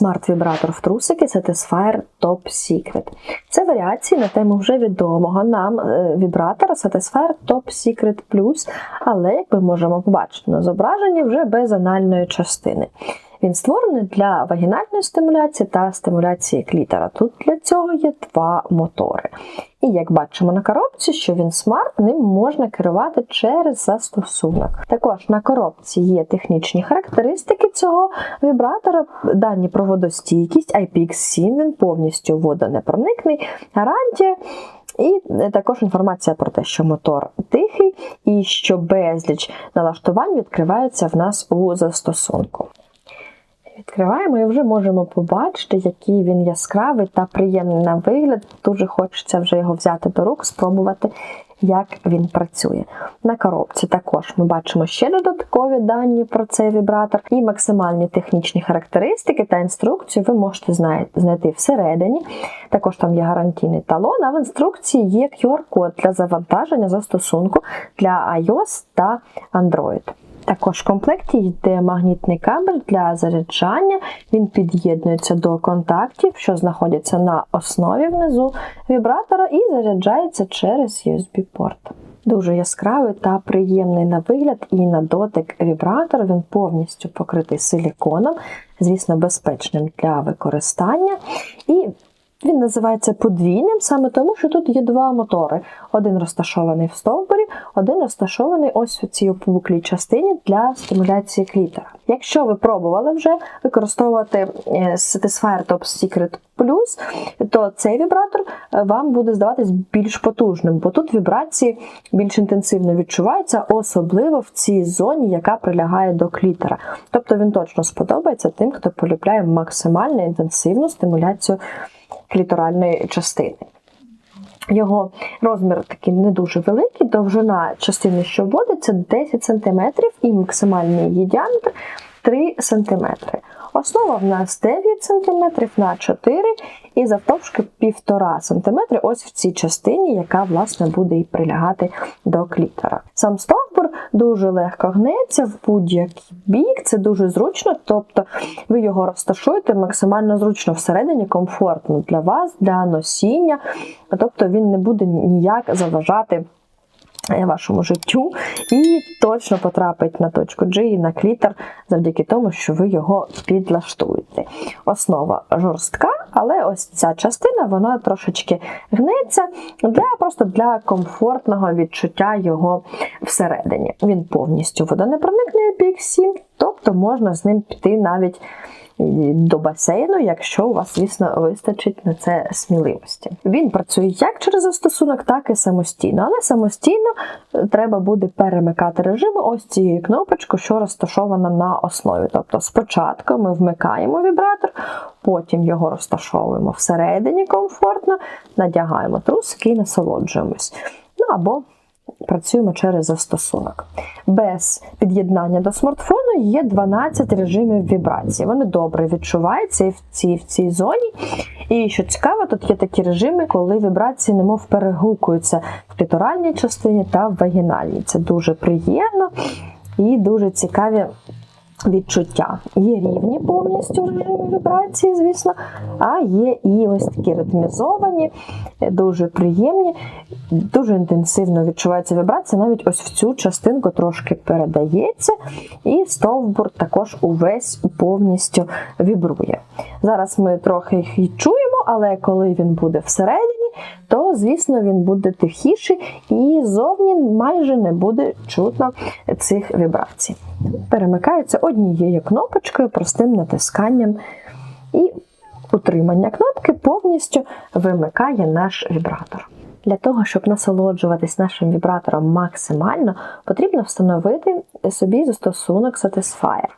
Смарт-вібратор в трусики Satisfyer Top Secret. Це варіації на тему вже відомого нам е, вібратора Satisfyer Top Secret Plus, але, як ми можемо побачити на зображенні, вже без анальної частини. Він створений для вагінальної стимуляції та стимуляції клітора. Тут для цього є два мотори. І як бачимо на коробці, що він смарт, ним можна керувати через застосунок. Також на коробці є технічні характеристики цього вібратора, дані про водостійкість, IPX7, він повністю водонепроникний, гарантія. І також інформація про те, що мотор тихий і що безліч налаштувань відкривається в нас у застосунку. Відкриваємо і вже можемо побачити, який він яскравий та приємний на вигляд. Дуже хочеться вже його взяти до рук, спробувати, як він працює. На коробці також ми бачимо ще додаткові дані про цей вібратор і максимальні технічні характеристики та інструкцію ви можете знайти всередині. Також там є гарантійний талон, а в інструкції є QR-код для завантаження застосунку для iOS та Android. Також в комплекті йде магнітний кабель для заряджання. Він під'єднується до контактів, що знаходяться на основі внизу вібратора, і заряджається через USB-порт. Дуже яскравий та приємний на вигляд і на дотик вібратор. Він повністю покритий силіконом, звісно, безпечним для використання. І він називається подвійним саме тому, що тут є два мотори. Один розташований в стовбурі, один розташований ось у цій опуклій частині для стимуляції клітора. Якщо ви пробували вже використовувати е, Satisfyer Top Secret Plus, то цей вібратор е, вам буде здаватись більш потужним, бо тут вібрації більш інтенсивно відчуваються, особливо в цій зоні, яка прилягає до клітора. Тобто він точно сподобається тим, хто полюбляє максимально інтенсивну стимуляцію кліторальної частини. Його розмір такий не дуже великий, довжина частини, що вводиться, 10 см і максимальний її діаметр 3 см. Основа в нас 9 см на 4 і завтовшки 1,5 см ось в цій частині, яка власне буде і прилягати до клітора. Сам стовбур дуже легко гнеться в будь-який бік, це дуже зручно, тобто ви його розташуєте максимально зручно всередині, комфортно для вас, для носіння, тобто він не буде ніяк заважати. Е, вашому життю і точно потрапить на точку G і на клітер завдяки тому, що ви його підлаштуєте. Основа жорстка, але ось ця частина вона трошечки гнеться для просто для комфортного відчуття його всередині. Він повністю водонепроникний PX7, тобто можна з ним піти навіть до басейну, якщо у вас, звісно, вистачить на це сміливості. Він працює як через застосунок, так і самостійно, але самостійно е, треба буде перемикати режими ось цією кнопочкою, що розташована на основі. Тобто, спочатку ми вмикаємо вібратор, потім його розташовуємо всередині комфортно, надягаємо трусики і насолоджуємось. Ну або працюємо через застосунок. Без під'єднання до смартфону є 12 режимів вібрації. Вони добре відчуваються і в цій, в цій зоні. І що цікаво, тут є такі режими, коли вібрації немов перегукуються в кліторальній частині та в вагінальній. Це дуже приємно і дуже цікаві відчуття. Є рівні повністю режими вібрації, звісно, а є і ось такі ритмізовані, дуже приємні, дуже інтенсивно відчувається вібрація, навіть ось в цю частинку трошки передається, і стовбур також увесь повністю вібрує. Зараз ми трохи їх чуємо, але коли він буде всередині, то, звісно, він буде тихіший і зовні майже не буде чутно цих вібрацій. Перемикається однією кнопочкою, простим натисканням, і утримання кнопки повністю вимикає наш вібратор. Для того, щоб насолоджуватись нашим вібратором максимально, потрібно встановити собі застосунок Satisfyer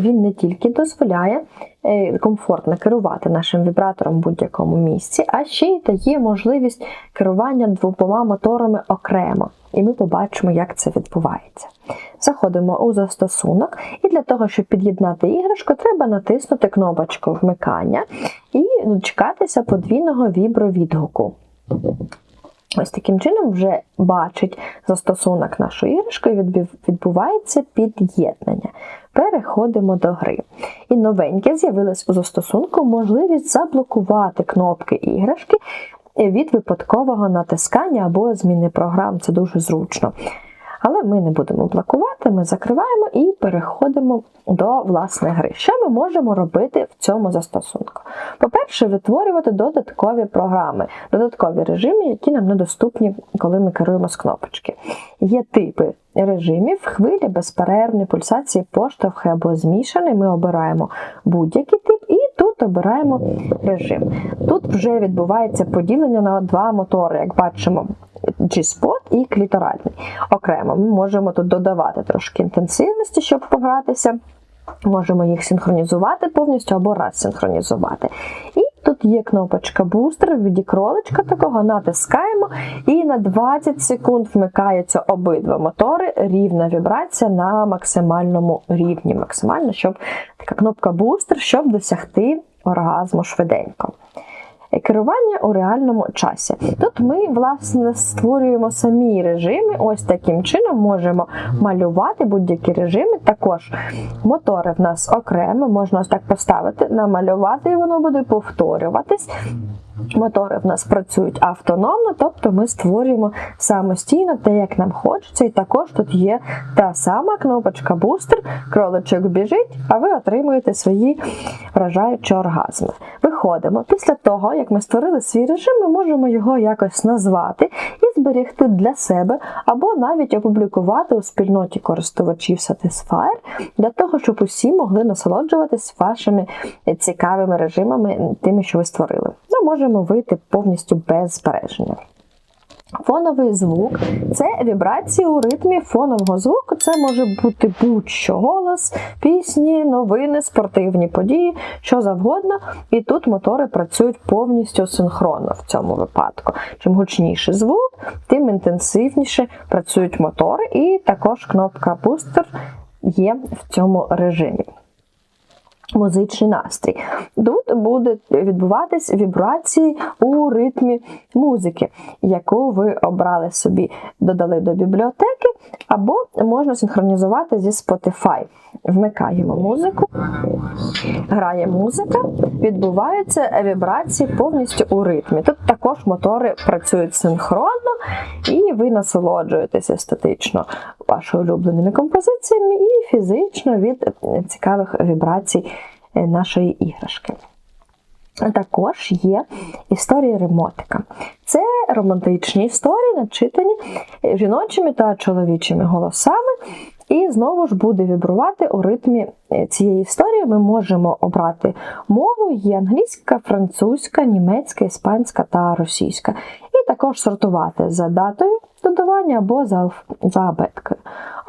він не тільки дозволяє е, комфортно керувати нашим вібратором в будь-якому місці, а ще й дає можливість керування двома моторами окремо. І ми побачимо, як це відбувається. Заходимо у застосунок, і для того, щоб під'єднати іграшку, треба натиснути кнопочку вмикання і дочекатися подвійного вібровідгуку. Ось таким чином вже бачить застосунок нашої іграшки відбувається під'єднання. Переходимо до гри. І новеньке з'явилось у застосунку можливість заблокувати кнопки іграшки від випадкового натискання або зміни програм. Це дуже зручно. Але ми не будемо блокувати, ми закриваємо і переходимо до власної гри. Що ми можемо робити в цьому застосунку? По-перше, витворювати додаткові програми, додаткові режими, які нам недоступні, коли ми керуємо з кнопочки. Є типи режимів, хвилі, безперервні, пульсації, поштовхи або змішаний. Ми обираємо будь-який тип і тут обираємо режим. Тут вже відбувається поділення на два мотори, як бачимо. G-spot і кліторальний. Окремо ми можемо тут додавати трошки інтенсивності, щоб погратися. Можемо їх синхронізувати повністю або раз синхронізувати. І тут є кнопочка бустер в віді кроличка такого, натискаємо, і на 20 секунд вмикаються обидва мотори, рівна вібрація на максимальному рівні. Максимально, щоб така кнопка бустер, щоб досягти оргазму швиденько. Керування у реальному часі. Тут ми, власне, створюємо самі режими. Ось таким чином можемо малювати будь-які режими. Також мотори в нас окремо, можна ось так поставити, намалювати, і воно буде повторюватись. Мотори в нас працюють автономно, тобто ми створюємо самостійно те, як нам хочеться. І також тут є та сама кнопочка бустер, кроличок біжить, а ви отримуєте свої вражаючі оргазми. Виходимо. Після того, як ми створили свій режим, ми можемо його якось назвати зберегти для себе, або навіть опублікувати у спільноті користувачів Satisfyer, для того, щоб усі могли насолоджуватись вашими цікавими режимами, тими, що ви створили. Ми можемо вийти повністю без збереження. Фоновий звук це вібрації у ритмі фонового звуку. Це може бути будь-що голос, пісні, новини, спортивні події, що завгодно. І тут мотори працюють повністю синхронно в цьому випадку. Чим гучніший звук, тим інтенсивніше працюють мотори, і також кнопка бустер є в цьому режимі музичний настрій. Тут будуть відбуватись вібрації у ритмі музики, яку ви обрали собі, додали до бібліотеки, або можна синхронізувати зі Spotify. Вмикаємо музику, грає музика, відбуваються вібрації повністю у ритмі. Тут також мотори працюють синхронно, і ви насолоджуєтеся естетично вашими улюбленими композиціями і фізично від цікавих вібрацій нашої іграшки. Також є історії ремотика. Це романтичні історії, начитані жіночими та чоловічими голосами. І знову ж буде вібрувати у ритмі цієї історії. Ми можемо обрати мову: є англійська, французька, німецька, іспанська та російська. І також сортувати за датою додавання або за, за абеткою.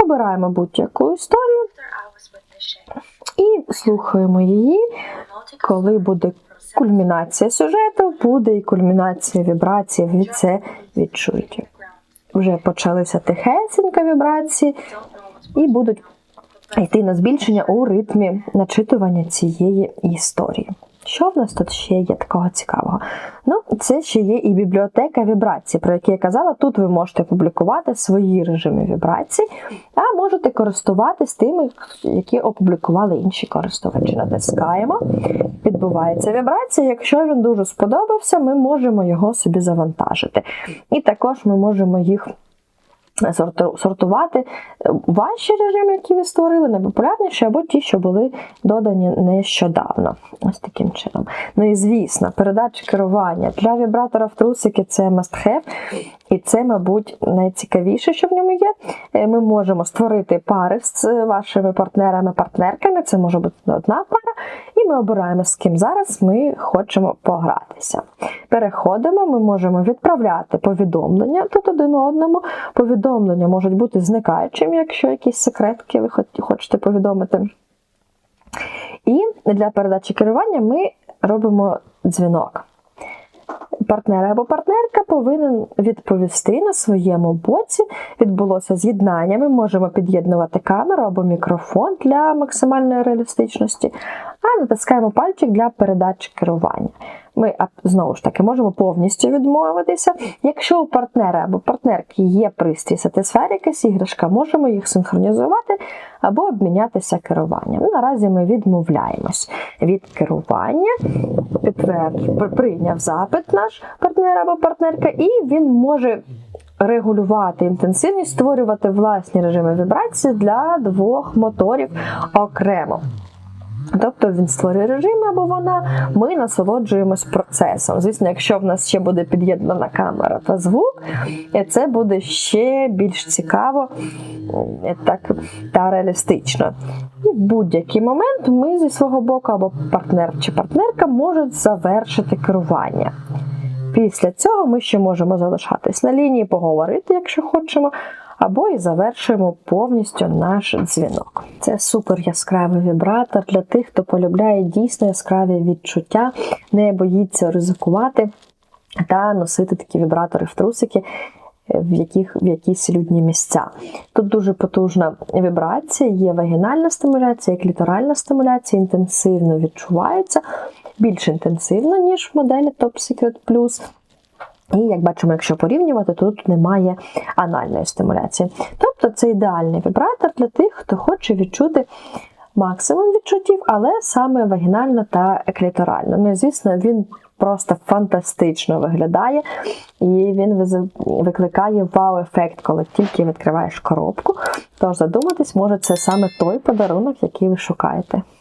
Обираємо будь-яку історію і слухаємо її. Коли буде кульмінація сюжету, буде і кульмінація вібрацій, ви це відчуєте. Вже почалися тихесенька вібрації, і будуть йти на збільшення у ритмі начитування цієї історії. Що в нас тут ще є такого цікавого? Ну, це ще є і бібліотека вібрацій, про які я казала. Тут ви можете публікувати свої режими вібрацій, а можете користуватись тими, які опублікували інші користувачі. Натискаємо, відбувається вібрація. Якщо він дуже сподобався, ми можемо його собі завантажити. І також ми можемо їх сортувати ваші режими, які ви створили, найпопулярніші, або ті, що були додані нещодавно. Ось таким чином. Ну і звісно, передача керування для вібратора в трусики це must have. І це, мабуть, найцікавіше, що в ньому є. Ми можемо створити пари з вашими партнерами-партнерками. Це може бути одна пара, і ми обираємо, з ким зараз ми хочемо погратися. Переходимо, ми можемо відправляти повідомлення тут один одному. Повідомлення можуть бути зникаючим, якщо якісь секретки ви хочете повідомити. І для передачі керування ми робимо дзвінок. Партнер або партнерка повинен відповісти на своєму боці. Відбулося з'єднання. Ми можемо під'єднувати камеру або мікрофон для максимальної реалістичності, а натискаємо пальчик для передачі керування. Ми знову ж таки можемо повністю відмовитися. Якщо у партнера або партнерки є пристрій Satisfyer, якась іграшка, можемо їх синхронізувати або обмінятися керуванням. Ну, Наразі ми відмовляємось від керування, підтвердив, прийняв запит наш партнер або партнерка, і він може регулювати інтенсивність, створювати власні режими вібрації для двох моторів окремо. Тобто він створює режим або вона, ми насолоджуємось процесом. Звісно, якщо в нас ще буде під'єднана камера та звук, це буде ще більш цікаво е, так, та реалістично. І в будь-який момент ми зі свого боку або партнер чи партнерка можуть завершити керування. Після цього ми ще можемо залишатись на лінії, поговорити, якщо хочемо, або і завершуємо повністю наш дзвінок. Це супер яскравий вібратор для тих, хто полюбляє дійсно яскраві відчуття, не боїться ризикувати та носити такі вібратори в трусики. В, яких, в якісь людні місця. Тут дуже потужна вібрація, є вагінальна стимуляція, кліторальна стимуляція, інтенсивно відчувається, більш інтенсивно, ніж в моделі Top Secret Plus. І як бачимо, якщо порівнювати, то тут немає анальної стимуляції. Тобто це ідеальний вібратор для тих, хто хоче відчути максимум відчуттів, але саме вагінально та кліторально. Ну і звісно, він просто фантастично виглядає, і він викликає вау-ефект, коли тільки відкриваєш коробку. Тож задуматись, може, це саме той подарунок, який ви шукаєте.